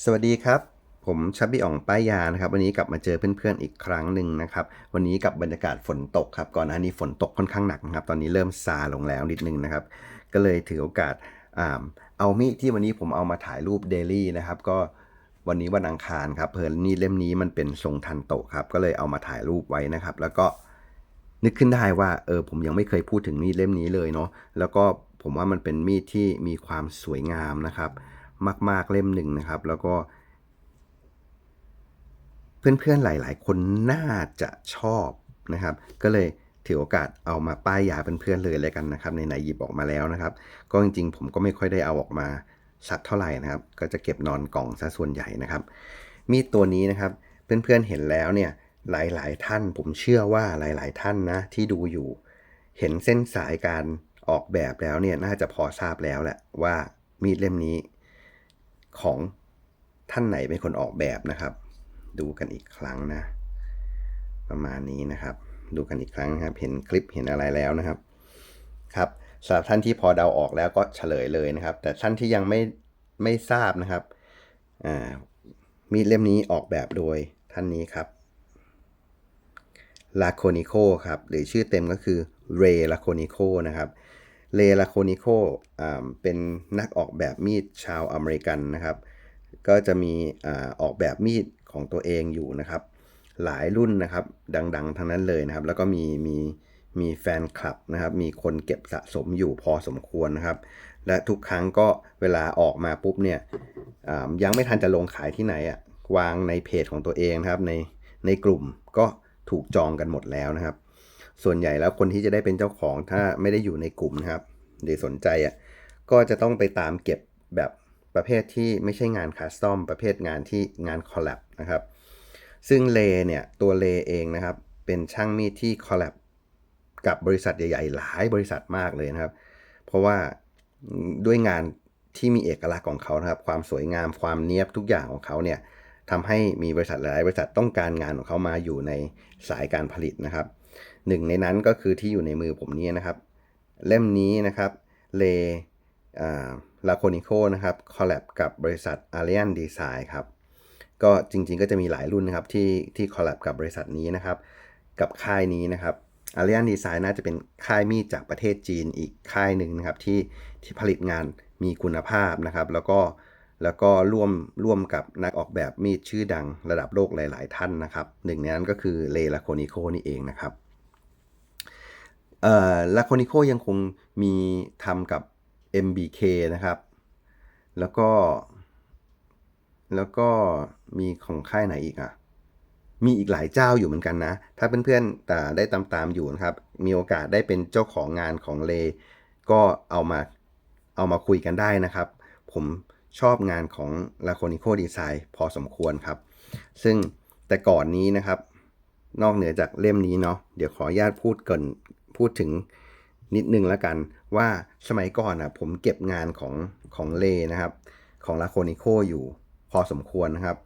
สวัสดีครับ ผมชับบี้อ่องป้ายยานะครับ วันนี้กลับมาเจอเพื่อนๆอีกครั้งหนึ่งนะครับ วันนี้กับบรรยากาศฝนตกครับ ก่อนหน้านี้ฝนตกค่อนข้างหนักนะครับ ตอนนี้เริ่มซาลงแล้วนิดนึงนะครับ ก็เลยถือโอกาสอาเอามีดที่วันนี้ผมเอามาถ่ายรูปเดลี่นะครับ ก็วันนี้วันอังคารครับ เพลินนี่เล่มนี้มันเป็นทรงทันโตครับ ก็เลยเอามาถ่ายรูปไว้นะครับ แล้วก็นึกขึ้นได้ว่าเออผมยังไม่เคยพูดถึงมีดเล่มนี้เลยเนาะ แล้วก็ผมว่ามันเป็นมีดที่มีความสวยงามนะครับ มาก ๆเล่มหนึ่งนะครับ แล้วก็ เพื่อนๆหลาย ๆ คนน่าจะชอบนะครับ ก็เลยถือโอกาสเอามาป้ายยาเพื่อนๆเลยแล้วกันนะครับในไหนหยิบออกมาแล้วนะครับ ก็จริงๆ ผมก็ไม่ค่อยได้เอาออกมาสักเท่าไหร่นะครับ ก็จะเก็บนอนกล่องซะส่วนใหญ่นะครับ มีดตัวนี้นะครับ เพื่อนๆเห็นแล้วเนี่ยหลายๆท่านผมเชื่อว่าหลายๆท่านนะที่ดูอยู่ เห็นเส้นสายการออกแบบแล้วเนี่ยน่าจะพอทราบแล้วแหละว่ามีดเล่มนี้ ของท่านไหนเป็นคนออกแบบนะครับ ดูกันอีกครั้งนะ ประมาณนี้นะครับ ดูกันอีกครั้งครับ เห็นคลิปเห็นอะไรแล้วนะครับ ครับสำหรับท่านที่พอเดาออกแล้วก็เฉลยเลยนะครับ แต่ท่านที่ยังไม่ไม่ทราบนะครับอ่ามีดเล่มนี้ออกแบบโดยท่านนี้ครับลาโคนิโคครับ หรือชื่อเต็มก็คือเรลาโคนิโคนะครับ เรลาโคนิโคเป็นนักออกแบบมีดชาวอเมริกันนะครับ ก็จะมีอออกแบบมีดของตัวเองอยู่นะครับ หลายรุ่นนะครับดัง ๆ ทั้งนั้นเลยนะครับ แล้วก็มีมีมีแฟนคลับนะครับ มีคนเก็บสะสมอยู่พอสมควรนะครับ และทุกครั้งก็เวลาออกมาปุ๊บเนี่ยยังไม่ทันจะลงขายที่ไหนอะ่ะวางในเพจของตัวเองนะครับในในกลุ่มก็ถูกจองกันหมดแล้วนะครับ ส่วนใหญ่แล้วคนที่จะได้เป็นเจ้าของถ้าไม่ได้อยู่ในกลุ่มนะครับ หรือสนใจอะก็จะต้องไปตามเก็บแบบประเภทที่ไม่ใช่งานคัสตอมประเภทงานที่งานคอลแลบนะครับ ซึ่งเลเนี่ยตัวเลเองนะครับ เป็นช่างมีดที่คอลแลบกับบริษัทใหญ่ๆ หลายบริษัทมากเลยนะครับ เพราะว่าด้วยงานที่มีเอกลักษณ์ของเขานะครับ ความสวยงามความเนี้ยบทุกอย่างของเขาเนี่ยทำให้มีบริษัทหลายบริษัทต้องการงานของเขามาอยู่ในสายการผลิตนะครับ หนึ่งในนั้นก็คือที่อยู่ในมือผมนี้นะครับ เล่มนี้นะครับเลลาโคนิโคนะครับคอลแลบกับบริษัท a r i a n Design ครับ ก็จริงๆก็จะมีหลายรุ่นนะครับที่ที่คอลแลบกับบริษัทนี้นะครับ กับค่ายนี้นะครับ a r i a n Design น่าจะเป็นค่ายมีดจากประเทศจีนอีกค่ายหนึ่งนะครับที่ที่ผลิตงานมีคุณภาพนะครับ แล้วก็แล้วก็ร่วมร่วมกับนักออกแบบมีดชื่อดังระดับโลกหลาย ๆ ท่านนะครับ หนึ่งในนั้นก็คือเลลาโคนิโคนี่เองนะครับ เอ่อลาโคนิโคยังคงมีทำกับ MBK นะครับ แล้วก็ แล้วก็มีของค่ายไหนอีกอะ มีอีกหลายเจ้าอยู่เหมือนกันนะ ถ้าเพื่อนๆแต่ได้ตามๆอยู่นะครับ มีโอกาสได้เป็นเจ้าของงานของเล ก็เอามา เอามาคุยกันได้นะครับ ผมชอบงานของ l a c o n i c o Design พอสมควรครับ ซึ่งแต่ก่อนนี้นะครับ นอกเหนือจากเล่มนี้เนาะ เดี๋ยวขออนุญาตพูดเกิน พูดถึงนิดนึงแล้วกัน ว่าสมัยก่อนอะผมเก็บงานของของเลนะครับ ของลาโคนิโคอยู่พอสมควรนะครับ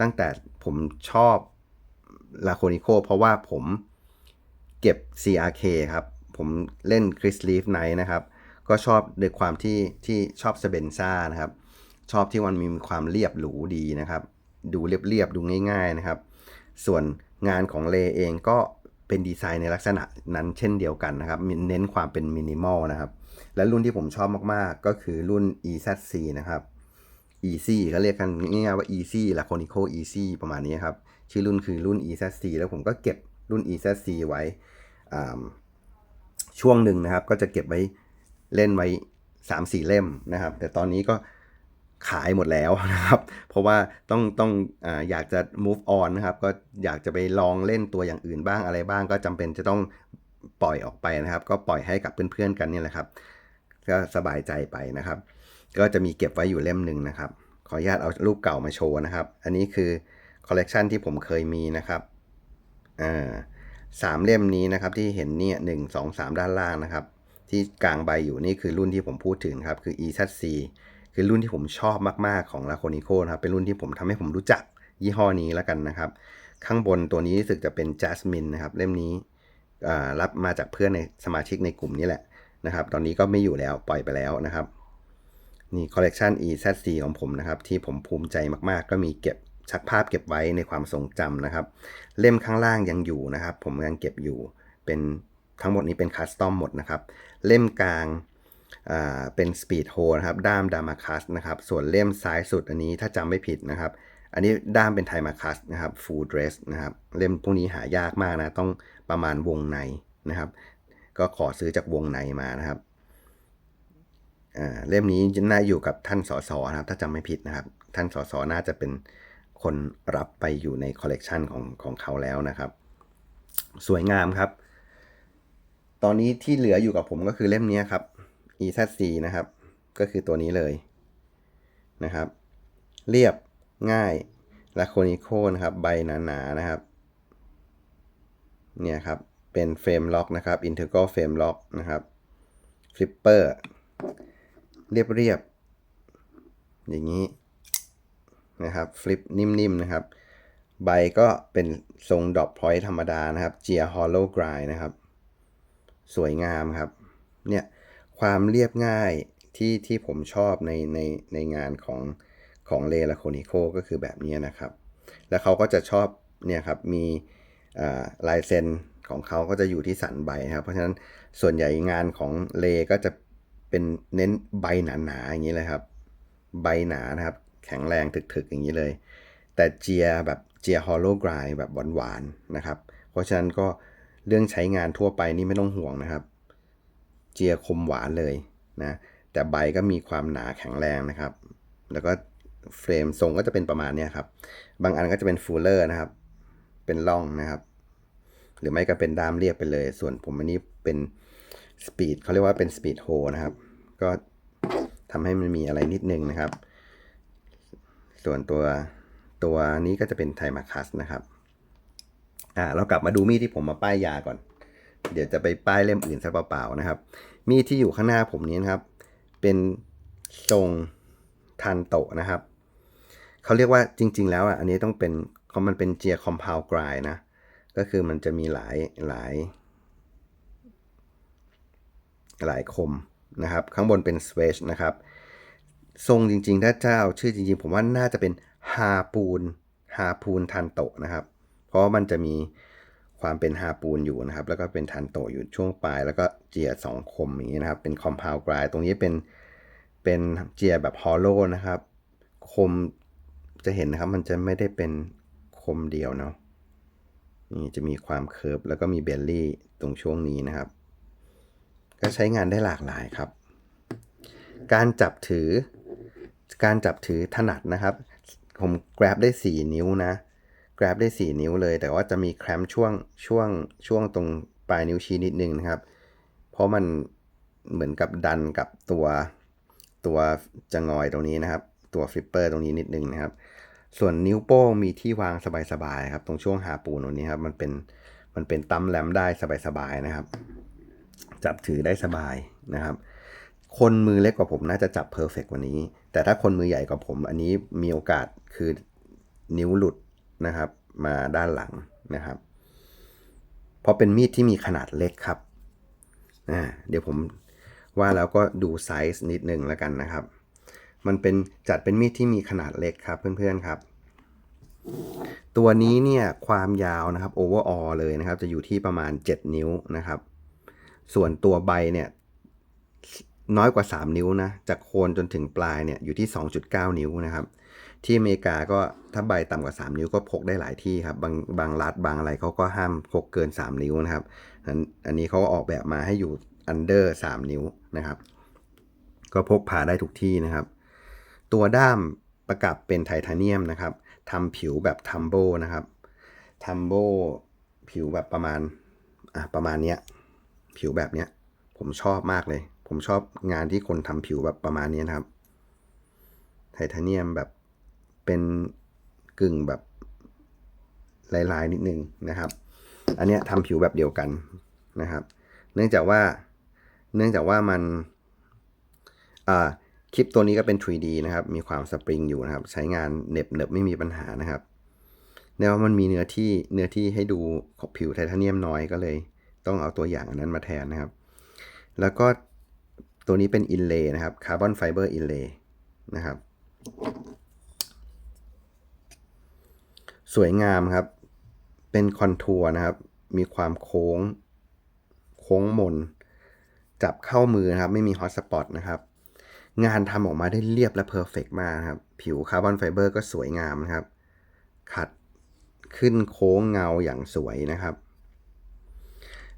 ตั้งแต่ผมชอบลาโคนิโคเพราะว่าผมเก็บ CRK ครับ ผมเล่น Chris Leaf Night นะครับ ก็ชอบในความที่ที่ชอบสเบนซ่านะครับ ชอบที่มันมีความเรียบหรูดีนะครับ ดูเรียบๆดูง่าย ๆนะครับ ส่วนงานของเลเองก็ เป็นดีไซน์ในลักษณะนั้นเช่นเดียวกันนะครับ เน้นความเป็นมินิมอลนะครับ และรุ่นที่ผมชอบมากๆ ก็คือรุ่น EZC นะครับ Easy ก็เรียกกันง่ายๆว่า Easy ละ Conico Easy ประมาณนี้ครับ ชื่อรุ่นคือรุ่น EZC แล้วผมก็เก็บรุ่น EZC ไว้ช่วงหนึ่งนะครับ ก็จะเก็บไว้เล่นไว้ 3-4 เล่มนะครับ แต่ตอนนี้ก็ ขายหมดแล้วนะครับ เพราะว่าต้องต้องออยากจะ move on นะครับ ก็อยากจะไปลองเล่นตัวอย่างอื่นบ้างอะไรบ้าง ก็จำเป็นจะต้องปล่อยออกไปนะครับ ก็ปล่อยให้กับเพื่อนๆกันนี่แหละครับ ก็สบายใจไปนะครับ ก็จะมีเก็บไว้อยู่เล่มหนึ่งนะครับ ขออนุญาตเอารูปเก่ามาโชว์นะครับ อันนี้คือคอลเลกชันที่ผมเคยมีนะครับอ่าสามเล่มนี้นะครับที่เห็นเนี่ยหนึ่งสองสามด้านล่างนะครับ ที่กลางใบอยู่นี่คือรุ่นที่ผมพูดถึงครับคือ EZC คือรุ่นที่ผมชอบมากๆของ l a c o n i c o นะครับเป็นรุ่นที่ผมทำให้ผมรู้จักยี่ห้อนี้แล้วกันนะครับ ข้างบนตัวนี้รู้สึกจะเป็น Jasmine นะครับเล่มนี้รับมาจากเพื่อนในสมาชิกในกลุ่มนี้แหละนะครับ ตอนนี้ก็ไม่อยู่แล้วปล่อยไปแล้วนะครับนี่คอลเลกชัน EZC ของผมนะครับ ที่ผมภูมิใจมากๆ ก็มีเก็บชักภาพเก็บไว้ในความทรงจำนะครับ เล่มข้างล่างยังอยู่นะครับ ผมยังเก็บอยู่เป็นทั้งหมดนี้เป็นคัสตอมหมดนะครับ เล่มกลาง เป็นสปีดโฮนะครับด้ามดามาคัสนะครับส่วนเล่มซ้ายสุดอันนี้ถ้าจำไม่ผิดนะครับ อันนี้ด้ามเป็นไทมาคัสนะครับ full dress นะครับเล่มพวกนี้หายากมากนะต้องประมาณวงในนะครับ ก็ขอซื้อจากวงในมานะครับเล่มนี้น่าอยู่กับท่านสสนะครับถ้าจำไม่ผิดนะครับ ท่านสสน่าจะเป็นคนรับไปอยู่ในคอลเลกชันของของเขาแล้วนะครับ สวยงามครับ ตอนนี้ที่เหลืออยู่กับผมก็คือเล่มนี้ครับ EZC นะครับ ก็คือตัวนี้เลยนะครับ เรียบง่ายและโคนิโคนะครับ ใบหนาๆนะครับ เนี่ยครับ เป็นเฟรมล็อกนะครับ integral frame lock นะครับ flipper เรียบๆอย่างนี้นะครับฟลิปนิ่มๆนะครับ ใบก็เป็นทรงดอปพอยต์ธรรมดานะครับเจียฮอลโลกรายนะครับ สวยงามครับ เนี่ย ความเรียบง่ายที่ที่ผมชอบในในในงานของของเลลาโคนิโคก็คือแบบนี้นะครับ แล้วเขาก็จะชอบเนี่ยครับมีลายเซ็นของเขาก็จะอยู่ที่สันใบนะครับ เพราะฉะนั้นส่วนใหญ่งานของเลก็จะเป็นเน้นใบหนาๆอย่างนี้เลยครับ ใบหนานะครับ แข็งแรงถึกๆอย่างนี้เลย แต่เจียแบบเจียฮอลโลกรายแบบหวานๆนะครับ เพราะฉะนั้นก็เรื่องใช้งานทั่วไปนี่ไม่ต้องห่วงนะครับ เจียคมหวานเลยนะแต่ใบก็มีความหนาแข็งแรงนะครับ แล้วก็เฟรมทรงก็จะเป็นประมาณนี้ครับ บางอันก็จะเป็นฟูลเลอร์นะครับ เป็นร่องนะครับ หรือไม่ก็เป็นด้ามเรียบไปเลย ส่วนผมอันนี้เป็นสปีดเขาเรียกว่าเป็นสปีดโฮนะครับ ก็ทำให้มันมีอะไรนิดนึงนะครับ ส่วนตัวตัวนี้ก็จะเป็นไทมาคัสนะครับ อ่า เรากลับมาดูมีดที่ผมมาป้ายยาก่อน เดี๋ยวจะไปป้ายเล่มอื่นซะเปล่าๆนะครับ มีดที่อยู่ข้างหน้าผมนี้นะครับ เป็นทรงทันโตะนะครับเขาเรียกว่าจริง ๆ แล้วอะอันนี้ต้องเป็นเขามันเป็นเจียคอมเพลกรายนะ ก็คือมันจะมีหลายหลาย หลายคมนะครับ ข้างบนเป็นสเวชนะครับ ทรงจริง ๆ ถ้าเจ้าชื่อจริง ๆ ผมว่าน่าจะเป็นฮาปูนฮาปูนทันโตะนะครับ เพราะมันจะมี ความเป็นฮาปูนอยู่นะครับ แล้วก็เป็นทันโตอยู่ช่วงปลาย แล้วก็เจียสองคมอย่างนี้นะครับ เป็นคอมเพลกรายตรงนี้เป็นเป็นเจียแบบฮอลโลนะครับ คมจะเห็นนะครับมันจะไม่ได้เป็นคมเดียวเนาะนี่จะมีความเคิร์ฟแล้วก็มีเบลลี่ตรงช่วงนี้นะครับ ก็ใช้งานได้หลากหลายครับ การจับถือ การจับถือถนัดนะครับ ผม grab ได้ 4 นิ้วนะ grab ได้ 4 นิ้วเลย แต่ว่าจะมีแครมช่วงช่วงช่วงตรงปลายนิ้วชี้นิดนึงนะครับ เพราะมันเหมือนกับดันกับตัวตัวจะงอยตรงนี้นะครับ ตัวฟลิปเปอร์ตรงนี้นิดนึงนะครับ ส่วนนิ้วโป้งมีที่วางสบายๆครับ ตรงช่วงหาปูนตรงนี้ครับ มันเป็นมันเป็นตั้มแรมได้สบายๆนะครับ จับถือได้สบายนะครับ คนมือเล็กกว่าผมน่าจะจับเพอร์เฟกกว่านี้ แต่ถ้าคนมือใหญ่กว่าผม อันนี้มีโอกาสคือนิ้วหลุด นะครับ มาด้านหลังนะครับ เพราะเป็นมีดที่มีขนาดเล็กครับอ่าเดี๋ยวผมว่าแล้วก็ดูไซส์นิดนึงแล้วกันนะครับ มันเป็นจัดเป็นมีดที่มีขนาดเล็กครับเพื่อนๆครับ ตัวนี้เนี่ยความยาวนะครับ overall เลยนะครับ จะอยู่ที่ประมาณ 7 นิ้วนะครับ ส่วนตัวใบเนี่ยน้อยกว่า 3 นิ้วนะ จากโคนจนถึงปลายเนี่ยอยู่ที่ 2.9 นิ้วนะครับ ที่อเมริกาก็ถ้าใบต่ำกว่า 3 นิ้วก็พกได้หลายที่ครับ บางบางรัฐบางอะไรเขาก็ห้ามพกเกิน 3 นิ้วนะครับ อันอันนี้เขาก็ออกแบบมาให้อยู่ under 3นิ้วนะครับ ก็พกพาได้ทุกที่นะครับ ตัวด้ามประกับเป็นไทเทเนียมนะครับทำผิวแบบทัมโบนะครับทัมโบผิวแบบประมาณอะประมาณเนี้ยผิวแบบเนี้ยผมชอบมากเลย ผมชอบงานที่คนทำผิวแบบประมาณนี้นะครับ ไทเทเนียมแบบ เป็นกึ่งแบบลายๆนิดนึงนะครับ อันเนี้ยทำผิวแบบเดียวกันนะครับ เนื่องจากว่าเนื่องจากว่ามันคลิปตัวนี้ก็เป็น 3D นะครับ มีความสปริงอยู่นะครับ ใช้งานเน็บเนบไม่มีปัญหานะครับแล้วมันมีเนื้อที่เนื้อที่ให้ดูของผิวไทเทเนียมน้อยก็เลย ต้องเอาตัวอย่างอันนั้นมาแทนนะครับ แล้วก็ตัวนี้เป็นอินเลย์นะครับคาร์บอนไฟเบอร์อินเลย์นะครับ สวยงามครับ เป็นคอนทัวร์นะครับ มีความโค้ง โค้งมน จับเข้ามือนะครับ ไม่มีฮอตสปอตนะครับ งานทำออกมาได้เรียบและเพอร์เฟกมากครับ ผิวคาร์บอนไฟเบอร์ก็สวยงามนะครับ ขัดขึ้นโค้งเงาอย่างสวยนะครับ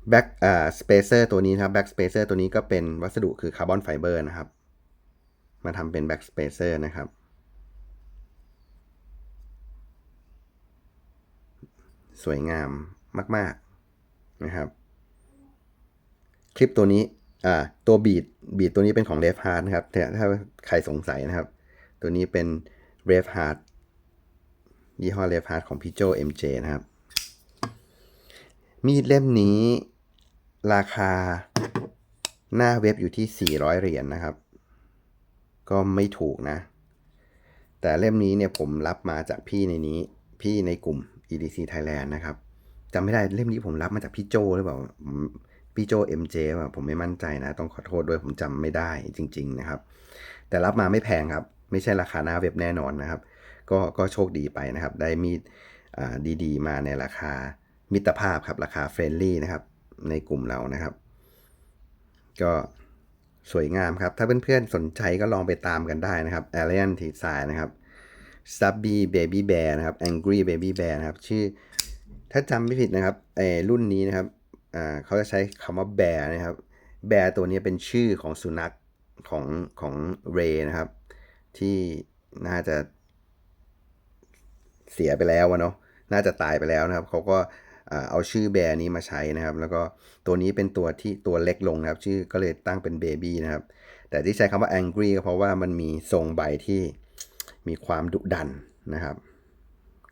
แบ็กอ่าสเปเซอร์ตัวนี้นะครับแบ็กสเปเซอร์ตัวนี้ก็เป็นวัสดุคือคาร์บอนไฟเบอร์นะครับ มาทำเป็นแบ็กสเปเซอร์นะครับ สวยงามมาก ๆ นะครับ คลิปตัวนี้อ่าตัวบีดบีดตัวนี้เป็นของ r e v Hard นะครับถ้าใครสงสัยนะครับ ตัวนี้เป็น r e v Hard ยี่ห้อ r e v Hard ของพี่โจ MJ นะครับ มีดเล่มนี้ราคาหน้าเว็บอยู่ที่ 400 เหรียญนนะครับ ก็ไม่ถูกนะ แต่เล่มนี้เนี่ยผมรับมาจากพี่ในนี้ พี่ในกลุ่ม EDC Thailand นะครับจำไม่ได้เล่มนี้ผมรับมาจากพี่โจหรือเปล่าพี่โจ MJ ป่ะผมไม่มั่นใจนะ ต้องขอโทษด้วยผมจำไม่ได้จริง ๆ นะครับ แต่รับมาไม่แพงครับ ไม่ใช่ราคาหน้าเว็บแน่นอนนะครับ ก็ก็โชคดีไปนะครับ ได้มีดดีๆ มาในราคามิตรภาพครับ ราคาเฟรนลี่นะครับ ในกลุ่มเรานะครับ ก็สวยงามครับ ถ้าเพื่อนๆสนใจก็ลองไปตามกันได้นะครับ Alien t e s i g n นะครับ Stubby Baby Bear นะครับ Angry Baby Bear นะครับ ชื่อ ถ้าจำไม่ผิดนะครับไอรุ่นนี้นะครับอ่าเขาจะใช้คำว่า Bear นะครับ Bear ตัวนี้เป็นชื่อของสุนัขของของเรนะครับ ที่น่าจะเสียไปแล้วอะเนาะน่าจะตายไปแล้วนะครับ เขาก็เอาชื่อแบร์นี้มาใช้นะครับ แล้วก็ตัวนี้เป็นตัวที่ตัวเล็กลงนะครับ ชื่อก็เลยตั้งเป็นเบบี้นะครับ แต่ที่ใช้คำว่า angry ก็เพราะว่ามันมีทรงใบที่ มีความดุดันนะครับ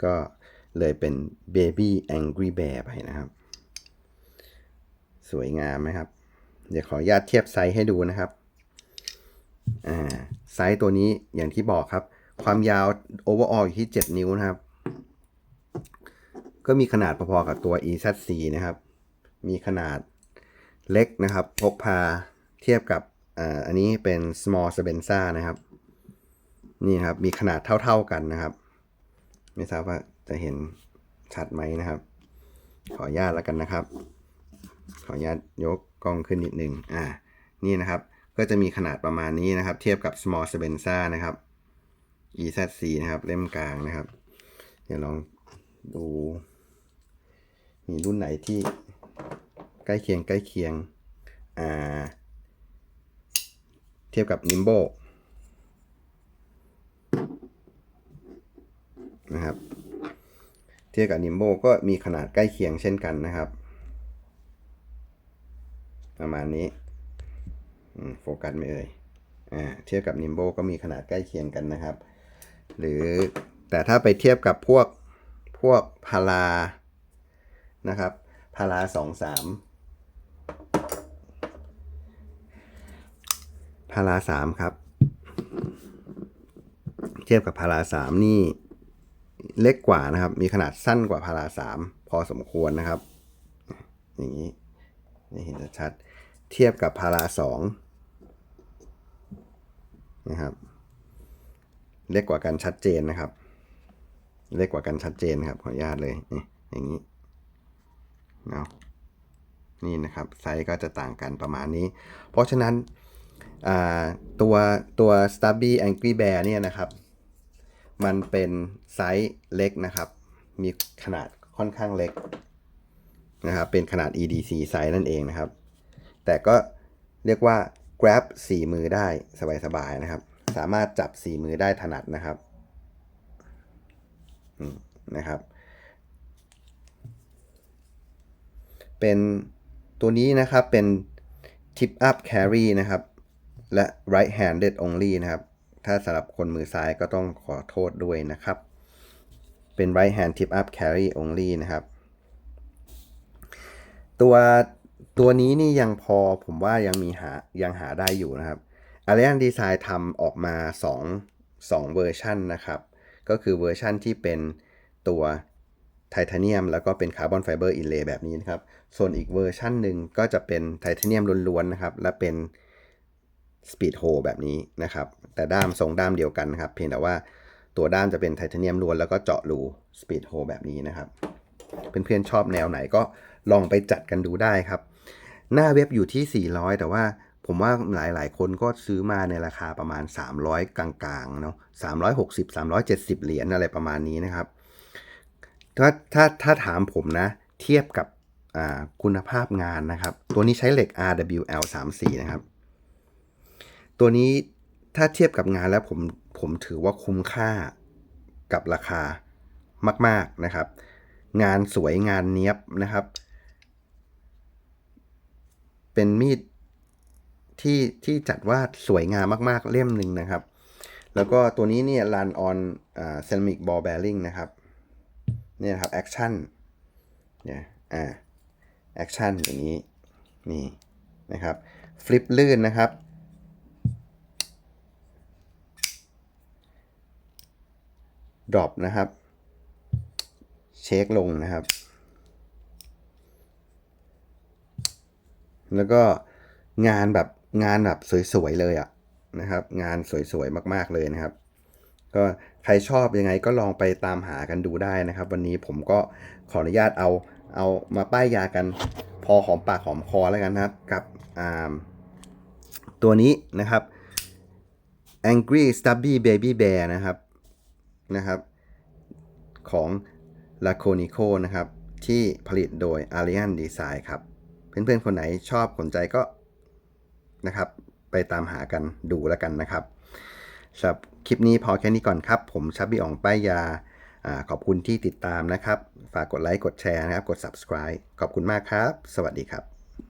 ก็เลยเป็น baby angry bear ไปนะครับ สวยงามไหมครับ เดี๋ยวขออนุญาตเทียบไซส์ให้ดูนะครับไซส์ตัวนี้อย่างที่บอกครับ ความยาว overall อยู่ที่ 7 นิ้วนะครับ ก็มีขนาดพอๆกับตัว EZC นะครับ มีขนาดเล็กนะครับ พกพาเทียบกับอ,อันนี้เป็น small s p e n z a นะครับ นี่ครับ มีขนาดเท่า ๆกันนะครับ ไม่ทราบว่าจะเห็นชัดไหมนะครับ ขออนุญาตแล้วกันนะครับ ขออนุญาตยกกล้องขึ้นนิดนึงอ่า นี่นะครับ ก็จะมีขนาดประมาณนี้นะครับ เทียบกับ small s p e n z a นะครับ EZC นะครับ เล่มกลางนะครับ เดี๋ยวลองดู มีรุ่นไหนที่ใกล้เคียงใกล้เคียง อ่า เทียบกับ Nimbo นะครับ เทียบกับ Nimbo ก็มีขนาดใกล้เคียงเช่นกันนะครับ ประมาณนี้โฟกัสไม่เอ่ยเทียบกับ Nimbo ก็มีขนาดใกล้เคียงกันนะครับ หรือแต่ถ้าไปเทียบกับพวกพวกพารานะครับพาราสองสามพาราสามครับ เทียบกับพาราสามนี่ เล็กกว่านะครับ มีขนาดสั้นกว่าพาราสามพอสมควรนะครับ อย่างนี้นี่เห็นชัด เทียบกับพาราสองนะครับ เล็กกว่ากันชัดเจนนะครับ เล็กกว่ากันชัดเจนครับ ขออนุญาตเลยนี่อย่างนี้เนาะนี่นะครับไซส์ก็จะต่างกันประมาณนี้ เพราะฉะนั้นตัวตัว Stubby Angry Bear เนี่ยนะครับ มันเป็นไซส์เล็กนะครับ มีขนาดค่อนข้างเล็กนะครับ เป็นขนาด EDC ไซส์นั่นเองนะครับ แต่ก็เรียกว่า grab 4มือได้สบายๆนะครับ สามารถจับ4มือได้ถนัดนะครับนะครับ เป็นตัวนี้นะครับเป็น tip up carry นะครับ และ right handed only นะครับ ถ้าสำหรับคนมือซ้ายก็ต้องขอโทษด้วยนะครับ เป็น right hand tip up carry only นะครับ ตัวตัวนี้นี่ยังพอผมว่ายังมีหายังหาได้อยู่นะครับ Alien Design ทำออกมา 2 2 เวอร์ชันนะครับ ก็คือเวอร์ชันที่เป็นตัวไทเทเนียมแล้วก็เป็นคาร์บอนไฟเบอร์อินเลย์แบบนี้นะครับ ส่วนอีกเวอร์ชันหนึ่งก็จะเป็นไทเทเนียมล้วนๆนะครับ และเป็น Speed Hole แบบนี้นะครับ แต่ด้ามทรงด้ามเดียวกันครับ เพียงแต่ว่าตัวด้ามจะเป็นไทเทเนียมล้วนแล้วก็เจาะรู Speed Hole แบบนี้นะครับเพื่อนๆชอบแนวไหนก็ลองไปจัดกันดูได้ครับ หน้าเว็บอยู่ที่ 400 แต่ว่าผมว่าหลายๆ คนก็ซื้อมาในราคาประมาณ 300 กลางๆเนาะ360 370 เหรียญอะไรประมาณนี้นะครับ ถ้าถ้าถ้าถามผมนะ เทียบกับคุณภาพงานนะครับ ตัวนี้ใช้เหล็ก RWL 34 นะครับ ตัวนี้ ถ้าเทียบกับงานแล้วผมผมถือว่าคุ้มค่ากับราคามาก ๆนะครับ งานสวยงานเนี้ยบนะครับ เป็นมีดที่ที่จัดว่าสวยงามมาก ๆ เล่มหนึ่งนะครับ แล้วก็ตัวนี้เนี่ย run on อ่า ceramic ball bearing นะครับเนี่ยครับแอคชั่นเนี่ยอ่าแอคชั่นอย่างนี้นี่นะครับฟลิปลื่นนะครับ ดรอปนะครับ เช็คลงนะครับ แล้วก็งานแบบงานแบบสวยๆเลยอะนะครับ งานสวยๆมากๆเลยนะครับ ก็ใครชอบยังไงก็ลองไปตามหากันดูได้นะครับ วันนี้ผมก็ขออนุญาตเอาเอามาป้ายยากันพอหอมปากหอมคอแล้วกันนะครับ กับตัวนี้นะครับ Angry Stubby Baby Bear นะครับ นะครับของ Laconico นะครับที่ผลิตโดย Arian Design ครับ เพื่อนๆ คนไหนชอบสนใจก็นะครับไปตามหากันดูแล้วกันนะครับสำหรับคลิปนี้พอแค่นี้ก่อนครับ ผมชับบี้อ่องป้ายยาขอบคุณที่ติดตามนะครับ ฝากกดไลค์ กดแชร์นะครับ กด subscribe ขอบคุณมากครับ สวัสดีครับ